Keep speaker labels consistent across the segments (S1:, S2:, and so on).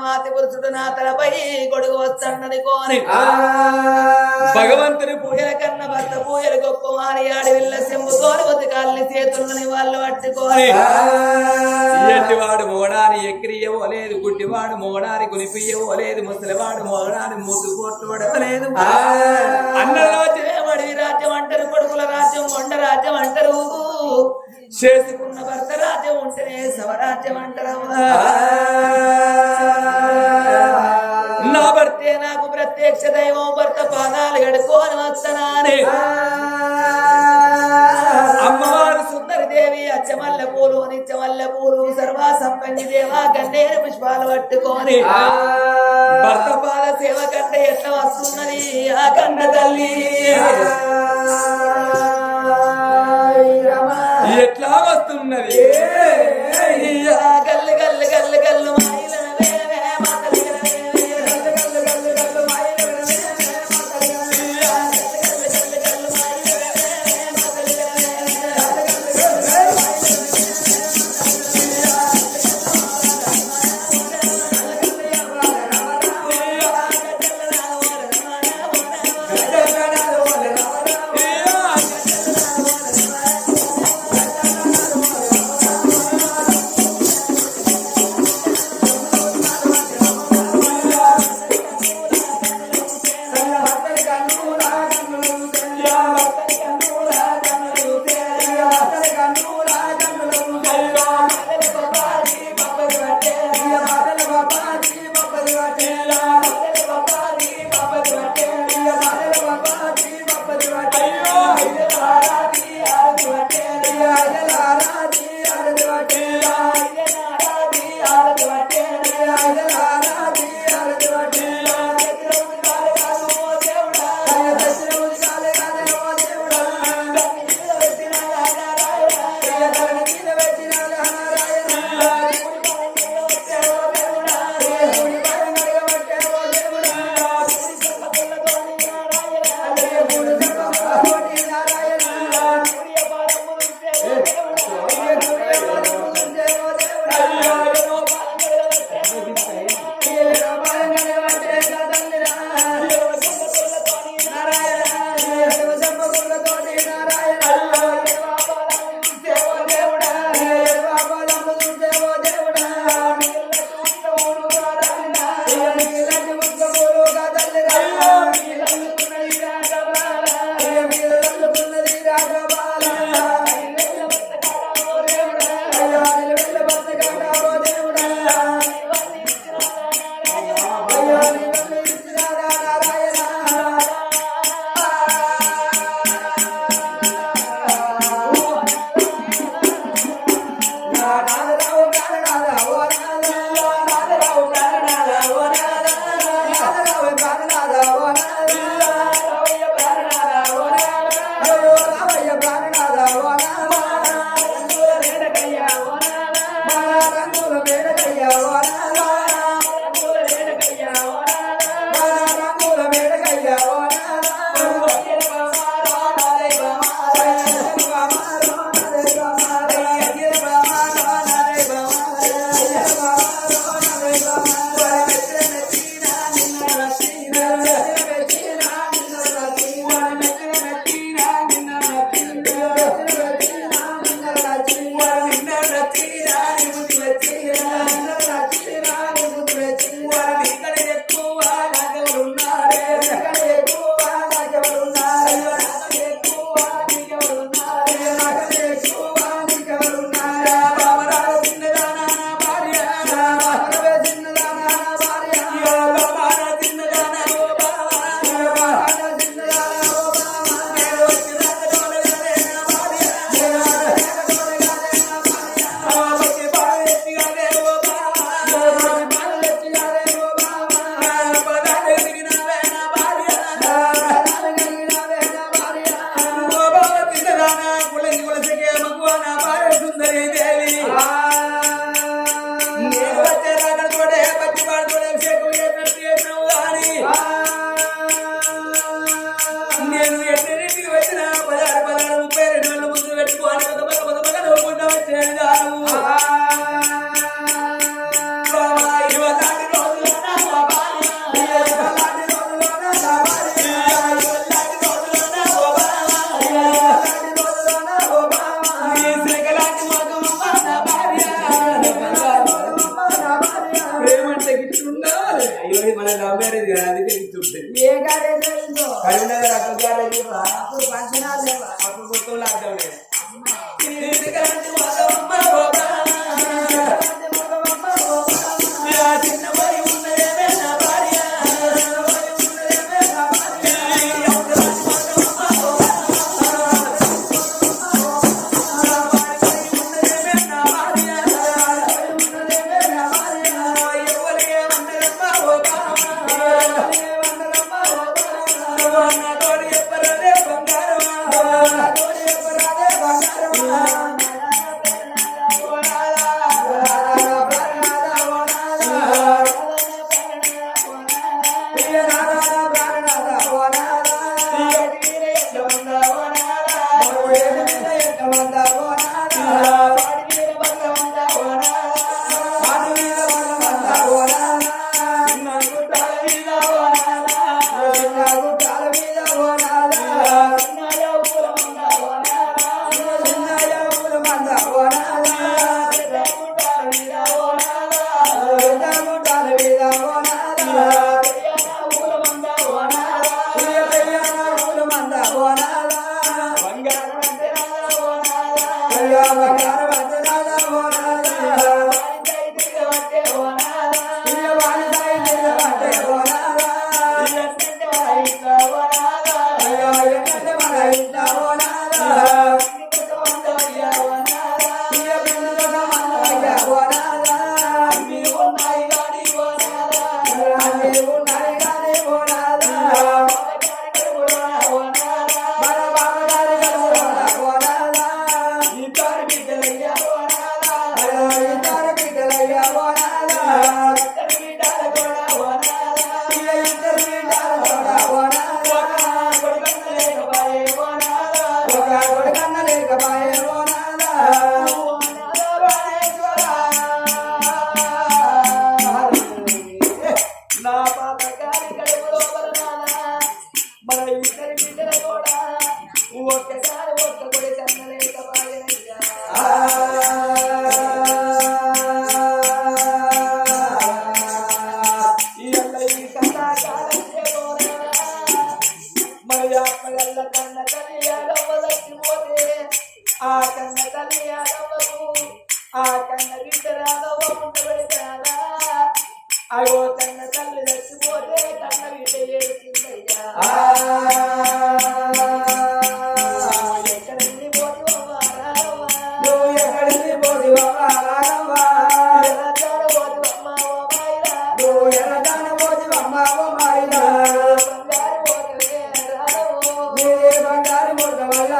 S1: పుణ్యమాతి పురుషుడు నా తలపై కొడుకు వస్తాడని కోని భగవంతుని పూజల కన్న భర్త పూజలు గొప్ప వారి ఆడి వెళ్ళ సెంబుతోని బతుకాల్ని చేతులని వాళ్ళు పట్టుకోని ఎట్టివాడు మోడాని ఎక్కిరియవో లేదు గుడ్డివాడు మోడాని కునిపియ్యవో లేదు ముసలివాడు మోడాని మూతు కొట్టుడలేదు అన్నలో చేయబడి రాజ్యం అంటారు కొడుకుల రాజ్యం కొండ రాజ్యం అంటారు. చేసుకున్న భర్త రాజ్యం ఉంటేనే సవరాజ్యం అంటారు నా భర్తే నాకు ప్రత్యక్ష దైవం భర్త పాదాలు గడుకోని వస్తనానే అమ్మవారు సుందరి దేవి అచ్చమల్ల పూలు నిత్యమల్ల పూలు సర్వా సంపంగి దేవా కన్నేరు పుష్పాలు పట్టుకొని. భర్త పాద సేవ కంటే ఎట్లా వస్తున్నది ఆ కన్న తల్లి.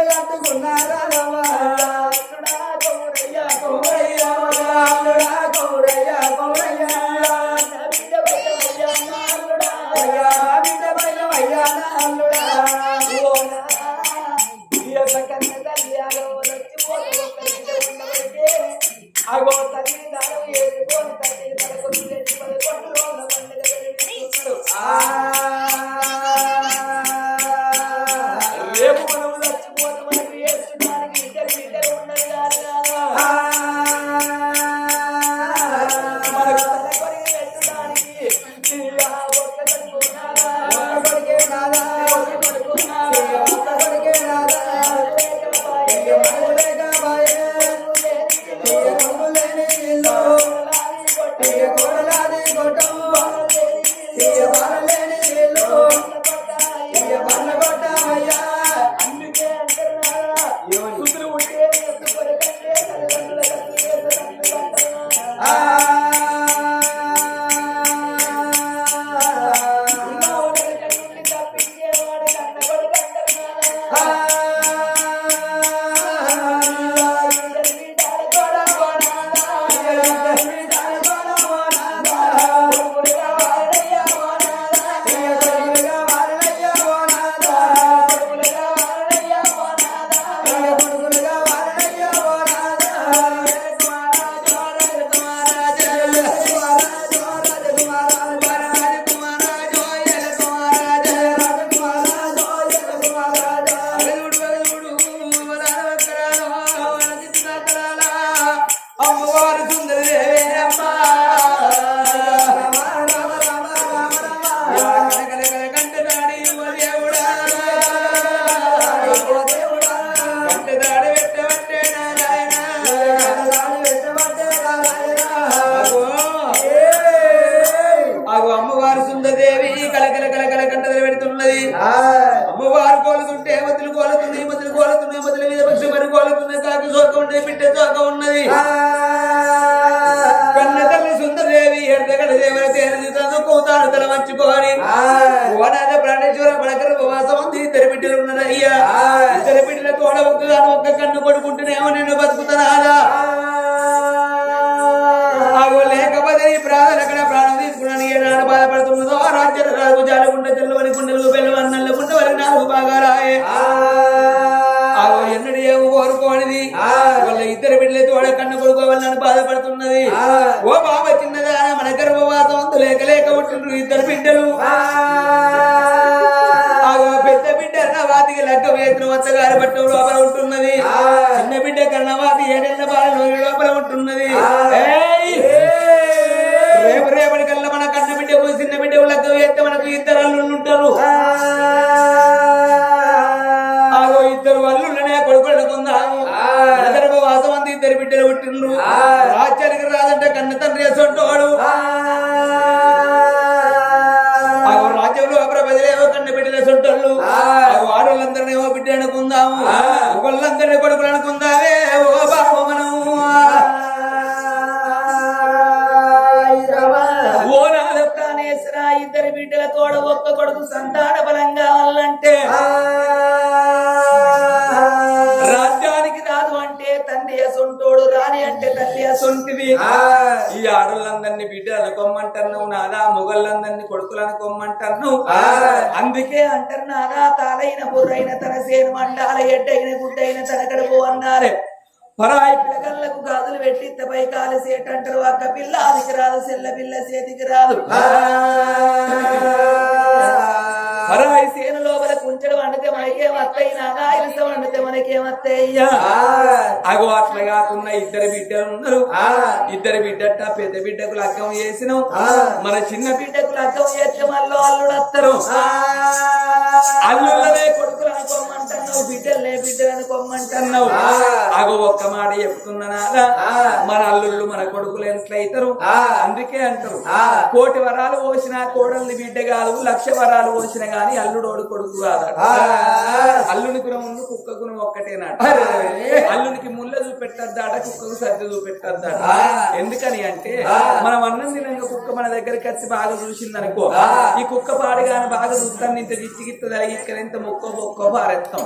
S1: ఆటలాడుకున్నారా తెల్లవని గుండెలు బెల్లు అన్నల్ల గుండె వరకు నాలుగు బాగా రాయే ఎన్నడు ఏమో కోరుకోనిది. వాళ్ళ ఇద్దరు బిడ్డలు తోడ కన్ను కొడుకోవాలని బాధపడుతున్నది. ఓ బాబా చిన్నదా మన గర్భవాసం అందు లేక లేక ఉంటుండ్రు ఇద్దరు బిడ్డలు. ఆగో పెద్ద బిడ్డ అన్నవాతికి లెక్క వేసిన వచ్చగారి పట్టు లోపల ఉంటున్నది. చిన్న బిడ్డ కన్నవాతి ఏడెళ్ళ బాల లోపల ఉంటున్నది. ఏయ్! పుట్టిండ్రు రాజ్యానికి రాదంటే కన్న తండ్రి వేసొంటోడు. రాజ్యంలో ప్రజలేవో కన్న బిడ్డలు వేసొంటోళ్ళు. ఆగో ఆడవాళ్ళందరినేమో బిడ్డ అనుకుందాము. ఒకళ్ళందరినీ కొడుకులు అనుకుందామే అందుకే అంటారు నాదా తాళైన బుర్రైన తన సేను మండాల ఎడ్డైన గుడ్డైన తన కడుపు అన్నారే. పరాయి పిల్లగల్లకు గాజులు పెట్టి పై కాలు సేట అంటారు అక్క పిల్ల అదికి రాదు సెల్ల పిల్ల చేతికి రాదు. పరాయి సేన కుంచెడు వండితే మనకేం అత్తయ్య నాగా ఇరుస వండితే మనకేం అత్తయ్య అగో అట్లా కాకుండా ఇద్దరు బిడ్డలు ఉన్నారు ఇద్దరు బిడ్డట పెద్ద బిడ్డకు లగ్గం చేసినాం మన చిన్న బిడ్డకు లగ్గం చేస్తే మళ్ళీ అల్లుడు వస్తారు అల్లుళ్ళనే కొడుకులు అనుకోమంటున్నావు బిడ్డలనే బిడ్డలు అనుకోమంటున్నావు అగో ఒక్క మాట చెప్తున్నానా మన అల్లుళ్ళు మన కొడుకులు ఎట్లయితారు అందుకే అంటారు. కోటి వరాలు పోసిన కోడల్ని బిడ్డ కాదు లక్ష వరాలు పోసిన గాని అల్లుడోడు కొడుకు కాదు. అల్లుని గుణం ఉంది కుక్క గుణం ఒక్కటేనాట అల్లునికి ముళ్ళ చూపెట్టద్దాట కుక్కకు సర్ది చూపెట్టద్దాట. ఎందుకని అంటే మనం అన్నం తినంగా కుక్క మన దగ్గరికి వచ్చి బాగా చూసింది అనుకో ఈ కుక్క పాడుగాని బాగా చూస్తాను ఇంత దిచ్చి గిత్తదా ఇక్కడ ఇంత ముక్క బొక్క పారేస్తాం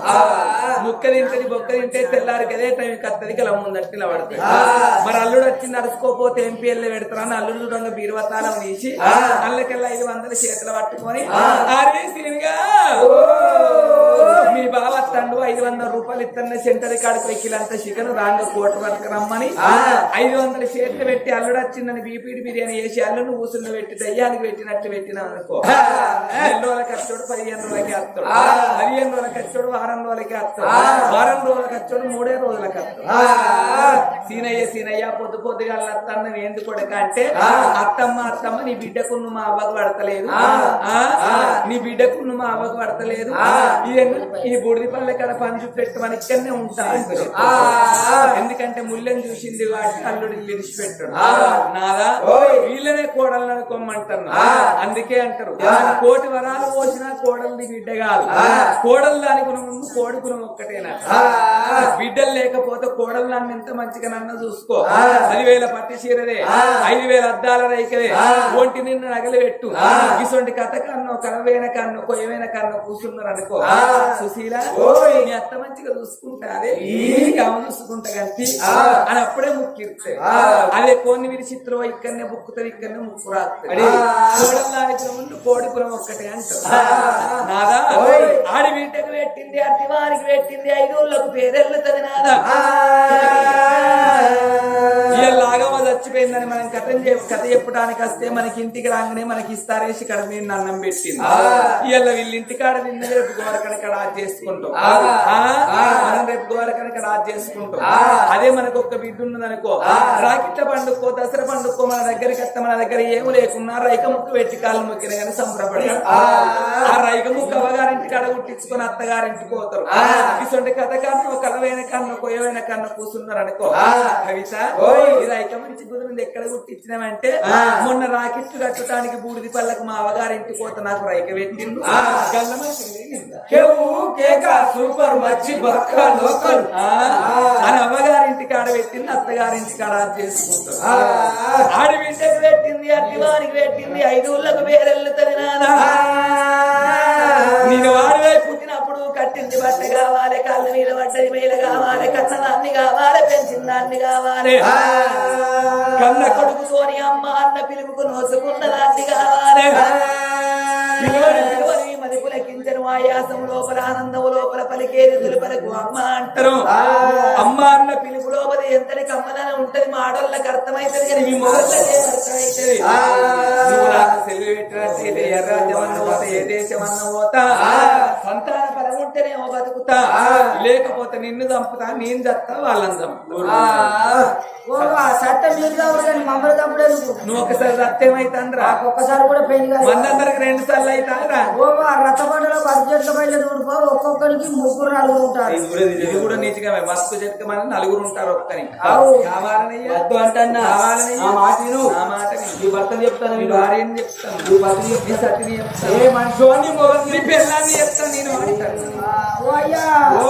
S1: ముక్క తింటది బొక్క తింటే తెల్లారి కదే ముందట్టి ఇలా పడుతుంది మరి అల్లుడు వచ్చి నడుచుకోపోతే ఎంపీఎల్ పెడతారని అల్లుడు చూడంగా బీరువతాలం తీసి అల్లకెల్లా ఐదు వందల చేతులు పట్టుకొని అరే సీనిగా మీ బావ తండు ఐదు వందల రూపాయలు ఇస్తున్న సెంటర్ కాడికి వెక్కిలంత చికెన్ రాంగ కోట వరకు రమ్మని ఐదు వందల చేతులు పెట్టి అల్లుడు వచ్చిందని బీపీడి బిర్యానీ చేసి అల్లుడు ఊసులు పెట్టి దయ్యానికి పెట్టినట్టు పెట్టినాం అనుకో. రెండు రోజుల ఖర్చుడు పదిహేను రోజులకి వస్తాడు. పదిహేను రోజుల ఖర్చుడు వారం రోజులకి వస్తాడు. వారం రోజుల ఖర్చుడు మూడే రోజులకి సీనయ్య సీనయ్య పొద్దు పొద్దుగా అత్తన్న ఏంది కొడక అంటే అత్తమ్మ అత్తమ్మ నీ బిడ్డకు మా అవ్వకు పడతలేదు. నీ బిడ్డకు మా అవ్వకు పడతలేదు? ఈ బుడిది పల్లె కడ పంచు పెట్టమని ఇక్కడనే ఉంటా అంటారు. ఎందుకంటే ముళ్ళని చూసింది వాటి అల్లుడు విడిచిపెట్టాడు నాదా? వీళ్ళనే కోడలు అనుకోమంటారు అందుకే అంటారు. కోటి వరాలు పోసినా కోడల్ని బిడ్డ కాదు. కోడలు దానికి ముందు కోడి గుణం ఒక్కటేనా బిడ్డలు లేకపోతే కోడలు నన్ను ఎంత మంచిగా నన్ను చూసుకో. పదివేల పట్టి చీరదే ఐదు వేల అద్దాల రైకదే ఒంటి నిన్ను నగలు పెట్టు. ఇసొంటి కథ కన్నో కలవేన కన్నో కొయ్యమైన కన్నో కూర్చున్నారు అనుకో. సుశీల నీ అత్త మంచిగా చూసుకుంటా అదే ఆమె చూసుకుంటా కలిసి అని అప్పుడే ముక్కిరితే. అదే కొన్ని విరిచిత్రం ఇక్కడనే ముక్కుతారు ఇక్కడనే ముక్కు ముందు కోడిపురం ఒక్కటే అంటారు నాదా? ఆడి వీటకు పెట్టింది అట్టి వారికి పెట్టింది ఐదు పేరెళ్ళుతుంది నాదా? I. ఇలాగమ్మ చచ్చిపోయిందని మనం కథ కథ చెప్పడానికి వస్తే మనకి ఇంటికి రాగానే మనకి ఇస్తారేసి కడ మీద అన్నం పెట్టింది. ఇవాళ వీళ్ళ ఇంటికాడ నిన్న రేపు గోరకనక రాజు చేసుకుంటాం? మనం రేపు గోరకనక రాజు చేసుకుంటాం. అదే మనకు ఒక బిడ్డ ఉన్నది అనుకో రాకిట్ల పండుకో దసరా పండుకో మన దగ్గరికి వస్తే మన దగ్గర ఏమి లేకున్నా రైక ముక్కు పెట్టి కాళ్ళు మొక్కిన కానీ సంబరపడతారు ఆ. రైక ముక్కు అవ్వగారింటి కాడ కుట్టించుకొని అత్తగారింటికి పోతారు. ఇటువంటి కథ కన్నా కలవైన కన్ను కొయ్యవైన కన్ను కూర్చున్నారు అనుకో. కవిత ఇది రైక మంచి కుదిరింది ఎక్కడ కుట్టించినామంటే మొన్న రాకెట్లు కట్టడానికి బూడిది పళ్ళకు మా అవగారింటి పోత నాకు రైక పెట్టిండు.
S2: సూపర్ మచ్చి బక్క లోకల్.
S1: అని అమ్మగారింటి కాడ పెట్టింది అత్తగారింటి కాడ అది చేసుకుంటారు ఆడి బిడ్డకు పెట్టింది అట్టి వారికి పెట్టింది ఐదు ఊళ్ళకు వేరెళ్ళుతుంది నాదా నేను వాడివై పుట్టినప్పుడు కట్టింది బట్ట కావాలి కళ్ళ మీద పడ్డది మేలు కావాలి కన్నదాన్ని కావాలి పెంచిందాన్ని కావాలి. కన్న కొడుకుతోని అమ్మ అన్న పిలుపుకు నోసుకున్న దాన్ని కావాలి. మదిపుల కించను ఆయాసం లోపల ఆనందం లోపల పలికేది తులుపలకు అమ్మ అంటారు. అమ్మ అన్న పిలుపు లోపల ఎంతటి కమ్మదనం ఉంటది మా ఆడోళ్ళకి అర్థమైతది కానీ మీ మొగళ్ళకి అర్థమైతది? సెలవు పెట్టినట్టు అన్న పోతా? సంతాన పరం ఉంటేనేమో బతుకుతా. లేకపోతే నిన్ను చంపుతా నేను చస్తా వాళ్ళని నువ్వు ఒకసారి సత్యమైతుందిరా
S3: ఒక్కసారి కూడా పెళ్ళి
S1: మనందరికి రెండు సార్లు అవుతారా
S3: ఓ రథబండలో బడ్జెట్ల పైన చూడుకో ఒక్కొక్కరికి ముగ్గురు నలుగురు ఉంటారు.
S1: ఇది కూడా నీచిగా మస్తు చెప్తే మన నలుగురు ఉంటారు ఒక్కని
S2: అంటన్నా. నీ భర్తను చెప్తాను
S1: నీ. భార్యని చెప్తాను.
S2: నీ భర్తను
S1: నీ
S2: చెప్తాను.
S1: చెప్తాను.
S2: ఏ మనిషి
S1: చెప్తాను నేను.
S3: ఓ అయ్యా.
S2: ఓ.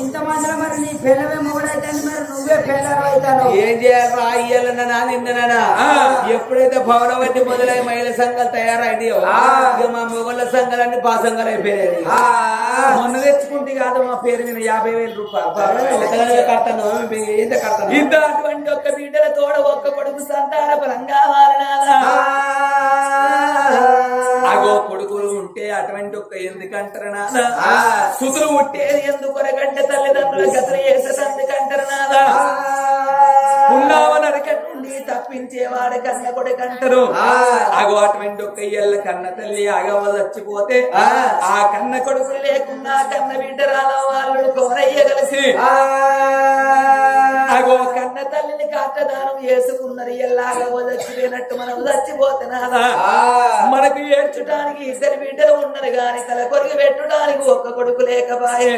S3: ఇంత మందిలో మరి నీ పిల్లవే మొగుడైతే మరి నువ్వే పిల్లలు అవుతాను?
S2: ఏం చేయాలి అయ్యాలన్నా నిన్ననా. ఎప్పుడైతే భవనం వంటి మొదలై మహిళా సంఘాలు తయారైనాయో ఇక మా మొగళ్ళ సంఘాలన్నీ బా సంఘాలు అయిపోయాయి
S1: మొన్న తెచ్చుకుంటే కాదు మా పేరు మీద యాభై వేల రూపాయలు.
S2: కడతాను ఏంటో కడతాను.
S1: ఇద్దరు అటువంటి ఒక్క బిడ్డల తోడ ఒక్క కొడుకు సంతాన పరంగా ఒక్క ఎందుకంటారు నాదా సుతులు పుట్టేది ఎందుకొరకంటే తల్లిదండ్రుల గతలు చేసేది అందుకంటారు నాదా ఉన్నావ నరకటి నుండి తప్పించేవాడు కన్న కొడుకంటారు అగో అటువంటి ఒక్క ఇయ్యల కన్న తల్లి అగవ చచ్చిపోతే ఆ. కన్న కొడుకులు లేకుండా కన్న బిడ్డ రాల వాళ్ళు కోరయ్య కలిసి. అగో కన్న తల్లిని కాటదానం చేసుకున్నారు ఎల్లాగా చచ్చిపోయినట్టు మనం చచ్చిపోతున్నారా మనకు ఏడ్చడానికి ఇద్దరు బిడ్డలు ఉన్నారు గాని తల కొరికి పెట్టడానికి ఒక్క కొడుకు లేకపాయే.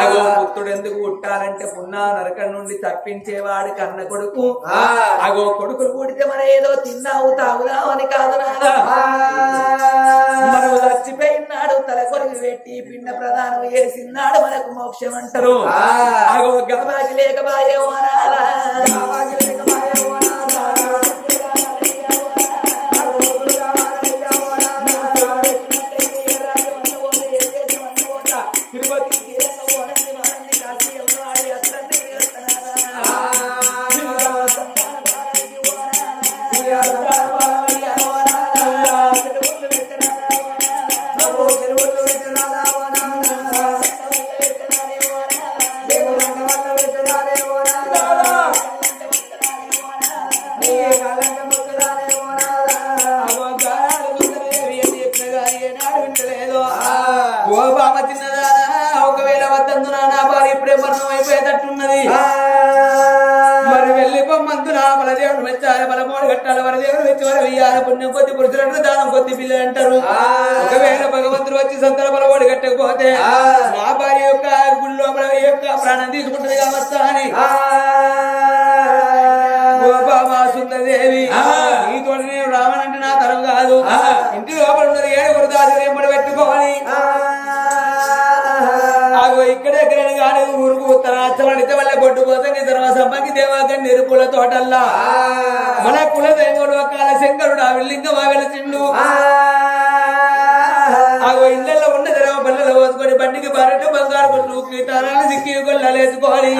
S1: అగో పుత్రుడు ఎందుకు పుట్టాలంటే పున్నా నరకం నుండి తప్పించేవాడు కన్న కొడుకు. అగో కొడుకులు పుడితే మన ఏదో తిన్నావు తాగుదావు అని కాదు మనం చచ్చిపోయినాడు తల కొరికి పెట్టి పిండ ప్రదానం చేసినాడు మనకు మోక్షం అంటారు. అగో గబాకి లేకపాయే
S2: పిల్ల అంటారు. ఒకవేళ భగవంతుడు వచ్చి సంతల బలమోడు కట్టకపోతే నా భార్య యొక్క గుడి లోపల యొక్క ప్రాణం తీసుకుంటది కావచ్చా అని. సుందరదేవి నీతో నేను రావనంటే నా తరం కాదు. ఇంటి లోపల ఉన్నది ఏడుగురు దాచులు ఎంబడి పెట్టుకోవాలి. ఇక్కడే ఎక్కడ కానీ ఊరుకు ఉత్తర అచ్చమడితే వల్ల కొట్టు పోతే నీ తర్వాత సమ్మకి దేవాక నిరుపుల తోటల్లా. మన కుల దైవుడు కాల శంకరుడు ఆ విల్లింగ వాగల చిండు కొల్లలేసుకోవాలి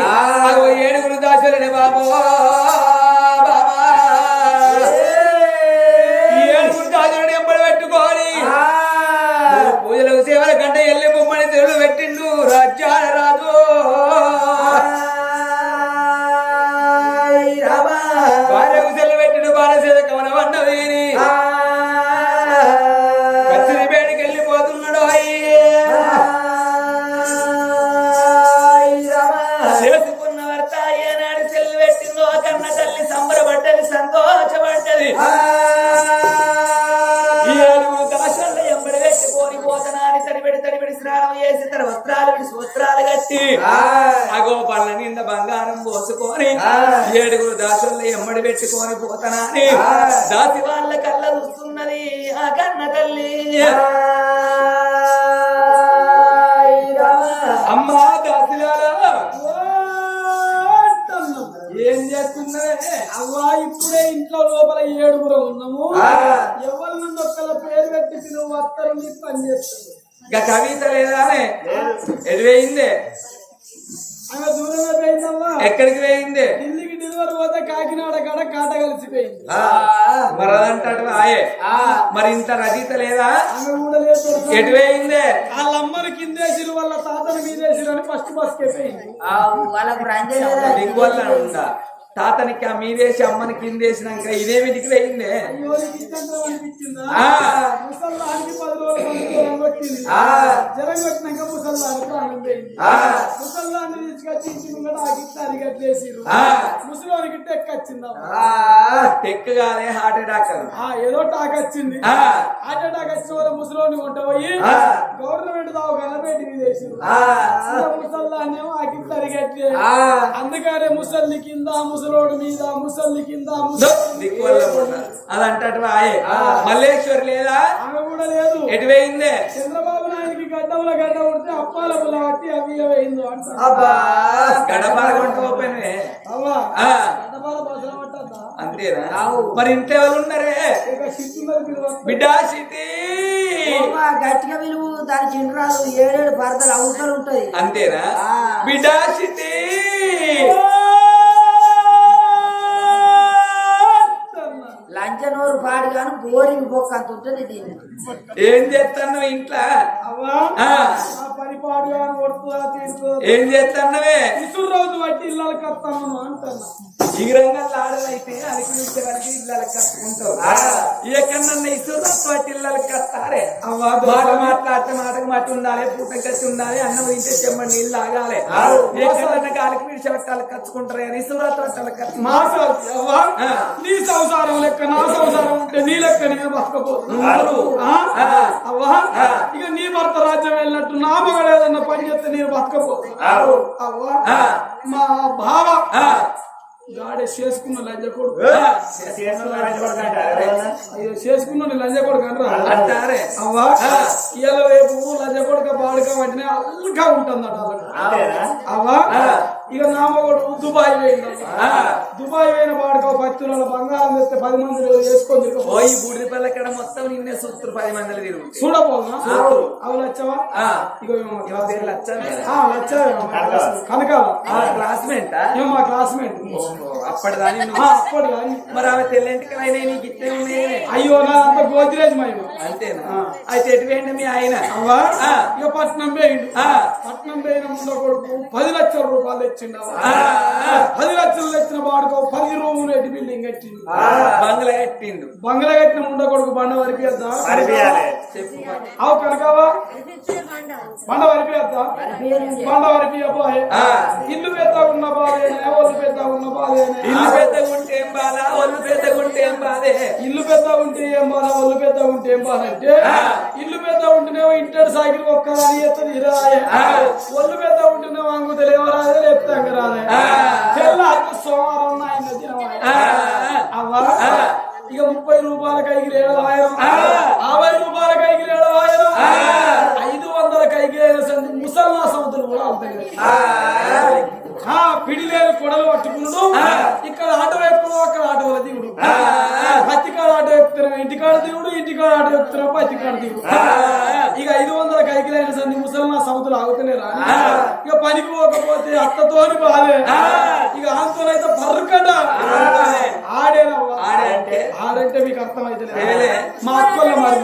S2: ఏడుగురు
S1: దాసుల ఎమ్మడి పెట్టుకొని పోతనాని. దాసి వాళ్ళ కళ్ళ చూస్తున్నది ఆ కన్న తల్లి. అమ్మా దాసిలారా. ఏం చేస్తున్నావే?
S4: అవ్వా ఇప్పుడే ఇంట్లో లోపల ఏడుగురు ఉన్నాము. ఎవరి నుండి ఒక్కల పేరు పెట్టి పిలువ వస్తారు నీకు పని చేస్తుంది
S1: ఇంకా కవిత లేదా ఎటువేయింది
S4: పోయిందమ్మా.
S1: ఎక్కడికి వేయింది
S4: ఢిల్లీకి డెలివరీ పోతే కాకినాడ కాడ కాట కలిసిపోయింది.
S1: మరి అదంటాడు ఆయే. మరి ఇంత రచయిత లేదా? ఎటు వేయింది
S4: వాళ్ళ అమ్మని కిందేసిరు వాళ్ళ తాతని మీదేసిరు అని ఫస్ట్ బస్ పోయింది
S3: వాళ్ళకు
S1: ఉందా? తాతనికి ఆ మీదేసి అమ్మని కిందేసినాక
S4: ఆగిస్తే అరిగట్లేసిరు
S1: ఆ.
S4: ముసలోనికి టెక్ వచ్చిందమ్మా
S1: టెక్ కాదే హార్ట్ అటాక్
S4: ఆ ఏదో టాక్ వచ్చింది. హార్ట్ అటాక్ వచ్చిన వాళ్ళ ముసలోని కొంట పోయి. గవర్నమెంట్ తీసేసారు
S1: ఆ.
S4: ముసల్లాన్నేమో ఆకి తరిగట్లే
S1: ఆ.
S4: అందుకనే ముసల్లి కింద ముసలోడు మీద ముసల్లి కింద ముసలి
S1: వల్ల ఉందా? అదంటాడు ఆయే. మల్లేశ్వరి లేదా?
S4: ఆమె కూడా లేదు.
S1: ఎటు వేయింది
S4: చంద్రబాబు నాయుడికి గడ్డంలో గడ్డ ఉడితే అప్పాల పుల్ల పట్టి అవి వేయిందో అంట
S1: గడప కొంటే
S4: అవ్వా
S1: ఆ.
S4: గడ్డపాల బసలు పట్టద్దా?
S1: అంతేనా? మరి ఇంట్లో ఎవరు ఉన్నారే. బిడ్డ సిటీ
S3: గట్టిగా విలువ దాని చిండ్రాలు ఏడేడు పరదలు అవసరం ఉంటది.
S1: అంతేనా?
S3: ఆ.
S1: బిడ్డ సిటీ
S3: లంచనోరు పాడు గాను బోరింగ్ బొక్క అంత ఉంటుంది దీన్ని.
S1: ఏం చేస్తాను ఇంట్లో? ఏం చేస్తాన్నవే
S4: ఇసురు రోజు బట్టి ఇళ్ళకి కత్తాను అంటున్నా.
S1: ఈ రంగంలో ఆడలైతే అనిపించడానికి ఇళ్ళకి కట్టుకుంటారు ఎక్కడన్నా ఇసురు ఇళ్ళకి కట్టారే
S4: అవ్వా
S1: మాట మాట్లాడితే మాటకు మాట ఉండాలి పూట గట్టి ఉండాలి అన్నం తింటే చెమ్మ నీళ్ళు ఆగాలి ఎక్కడన్నా తోటలు కచ్చు
S4: మా సం- అవ్వా
S1: ఆ.
S4: నీ సంసారం లెక్క నా సంసారం ఉంటే నీ లెక్క నేను బతకపోతున్నాను. అవ్వా. ఇక నీ భర్త రాజ్యం వెళ్ళినట్టు నా మగడు ఏదన్నా పని చేస్తే నేను బతకపోతున్నా అవ్వా. మా బావ. గాడే చేసుకున్న లంజ కొడుకు. అయ్యో చేసుకున్న లంజ కొడుకు అనరా?
S1: అంటారే.
S4: అవ్వా. ఇవాళ రేపు లంజ కొడుక బాడుక వెంటనే అల్లుగా ఉంటుందట. అవ్వా? ఇక నామగోడు దుబాయ్ పోయింది
S1: ఆ.
S4: దుబాయ్ పోయిన బాడుక పత్తి బంగారం తెస్తే పది మంది వేసుకొని
S1: ఈ బూడిద పిల్ల ఇక్కడ మొత్తం నిన్నే సూత్రు పది మందిలు తిరుగు.
S4: చూడపోనా
S1: చూడు.
S4: అవి లచ్చవా
S1: ఆ.
S4: ఇగో మా
S1: పేరు
S4: మా. కనకాల.
S1: క్లాస్మేట్
S4: మా క్లాస్మేట్
S1: అప్పటిదాని
S4: ఆ,
S1: నువ్వు.
S4: అప్పటి కానీ
S1: మరి ఆమె తెల్లంటికి అయినా నీకు? ఇట్టే ఉన్నాయి.
S4: అయ్యో నా అంత గోద్రేజ్ మహిమ
S1: అంతేనా? అయితే ఎటు వేయండి మీ ఆయన.
S4: ఇక పట్నం పోయిండు. పట్నం పోయిన ముందు కొడుకు పది లక్షల రూపాయలు తెచ్చిండు. పది లక్షలు తెచ్చిన వాడుకో పది రూములు ఎట్టి బిల్డింగ్ కట్టిండు.
S1: బంగ్లా కట్టిండు.
S4: బంగ్లా కట్టిన ముండ కొడుకు బండ వరకు అవు కనకావా? బండ వరకు బండ వరకు. ఇల్లు పెద్ద ఉన్న బాధేనే ఒళ్ళు పెద్ద ఉన్న బాధేనే.
S1: ఇల్లు పెద్దగా ఉంటే ఏం బాధ? ఒళ్ళు పెద్దగా ఉంటే ఏం బాధే?
S4: ఇల్లు పెద్ద ఉంటే ఏం బాధ? ఒళ్ళు పెద్ద ఉంటే ఏం బాధ? అంటే. ఇల్లు పెద్ద ఉంటేనేమో ఇంటర్ సైకిల్ ఒక్కదాని ఎత్తది రాయే. ఒళ్ళు పెద్ద ఉంటేనేమో అంగు తెలియరాదే లేపితే రాదే. తెల్లారి సోమవారం నాయన. అవ్వా. ఇక ముప్పై రూపాయల కైకి ఏడవాయరం
S1: ఆ.
S4: యాభై రూపాయల కైకి ఏడవాయరం
S1: ఆ.
S4: ఐదు వందల కైకి ముసల్లా సముద్రం కూడా అవుతాయి ఆ పిడి లేని కొడలు పట్టుకున్నాడు. ఇక్కడ ఆటో ఎక్కువ అక్కడ ఆటోల దిగుడు
S1: ఆ.
S4: పత్తికాడ ఆటో ఎక్కుతున్నాం ఇంటికాడ దిగుడు ఇంటికాడ ఆటో ఎక్కుతున్నాం పత్తికాడ దిగుడు
S1: ఆ.
S4: ఇక ఐదు వందల కైకిలైన సంది ముసలి సముద్రం ఆగుతలేరా. ఇక పనికి పోకపోతే అత్తతోని బాధే. ఇక ఆంతోనైతే బర్రకటే. ఆడేనవ్వ
S1: ఆడే అంటే?
S4: ఆడంటే మీకు అర్థమైతే
S1: ఏలే.
S4: మా అక్కల మరి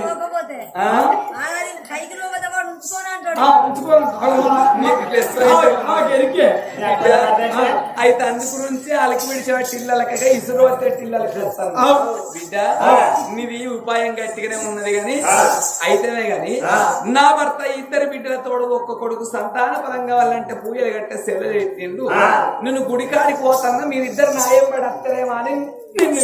S3: ఉంచుకొని అంటాడు
S1: అయితే అందు గురించి వాళ్ళకి విడిచేవాటి ఇళ్ళకి ఇసురు వచ్చే ఇళ్ళకి వస్తాను. బిడ్డ నీది ఉపాయం గట్టిగానే ఉన్నది గాని అయితేనే గాని నా భర్త ఇద్దరు బిడ్డల తోడు ఒక్క కొడుకు సంతాన పదం కావాలంటే పూజలు కట్టే సెలవు పెట్టిండు. నిన్ను గుడికాడికి పోతాన్నా మీరిద్దరు నాయం పడి అత్తరేమో అని నిన్ను.